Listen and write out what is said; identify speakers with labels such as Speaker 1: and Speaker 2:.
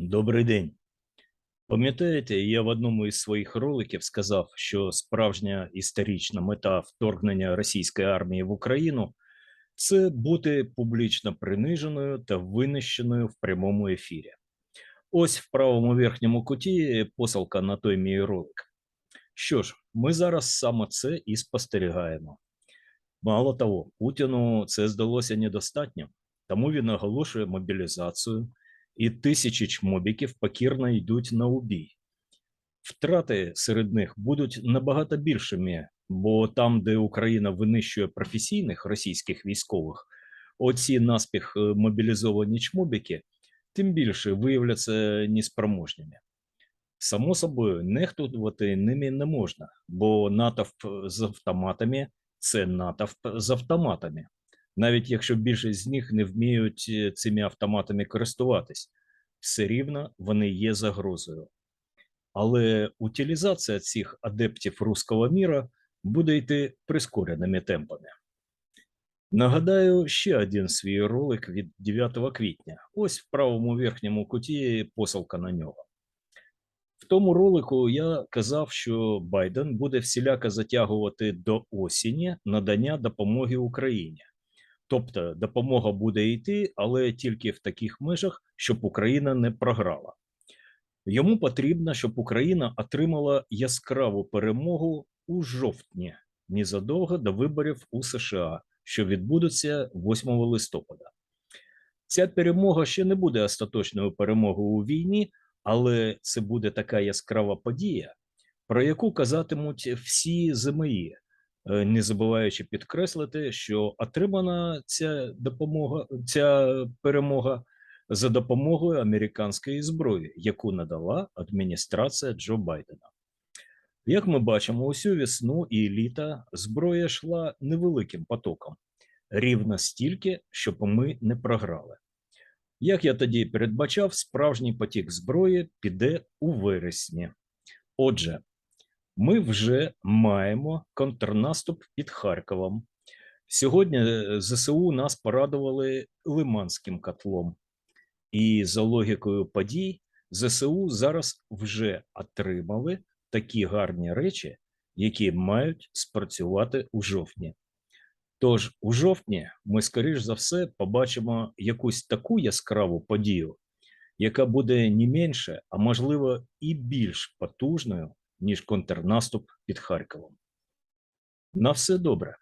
Speaker 1: Добрий день. Пам'ятаєте, я в одному із своїх роликів сказав, що справжня історична мета вторгнення російської армії в Україну це бути публічно приниженою та винищеною в прямому ефірі. Ось в правому верхньому куті посилка на той мій ролик. Що ж, ми зараз саме це і спостерігаємо. Мало того, Путіну це здалося недостатньо, тому він оголошує мобілізацію, і тисячі чмобіків покірно йдуть на убій. Втрати серед них будуть набагато більшими, бо там, де Україна винищує професійних російських військових, оці наспіх е, мобілізовані чмобіки, тим більше виявляться неспроможніми. Само собою, нехтувати ними не можна, бо натовп з автоматами це натовп з автоматами навіть якщо більшість з них не вміють е, цими автоматами користуватись, все рівно вони є загрозою. Але утилізація цих адептів руського міра буде йти прискореними темпами. Нагадаю ще один свій ролик від 9 квітня. Ось в правому верхньому куті посилка на нього. В тому ролику я казав, що Байден буде всіляко затягувати до осені надання допомоги Україні. Тобто допомога буде йти, але тільки в таких межах, щоб Україна не програла. Йому потрібно, щоб Україна отримала яскраву перемогу у жовтні, незадовго до виборів у США, що відбудуться 8 листопада. Ця перемога ще не буде остаточною перемогою у війні, але це буде така яскрава подія, про яку казатимуть всі ЗМІ, не забуваючи підкреслити, що отримана ця допомога, ця перемога за допомогою американської зброї, яку надала адміністрація Джо Байдена. Як ми бачимо, усю весну і літа зброя йшла невеликим потоком, рівно стільки, щоб ми не програли. Як я тоді передбачав, справжній потік зброї піде у вересні. Отже, ми вже маємо контрнаступ під Харковом. Сьогодні е, ЗСУ нас порадували Лиманським котлом, і за логікою подій, ЗСУ зараз вже отримали такі гарні речі, які мають спрацювати у жовтні. Тож у жовтні ми, скоріш за все, побачимо якусь таку яскраву подію, яка буде не менше, а можливо і більш потужною, ніж контрнаступ під Харковом. На все добре.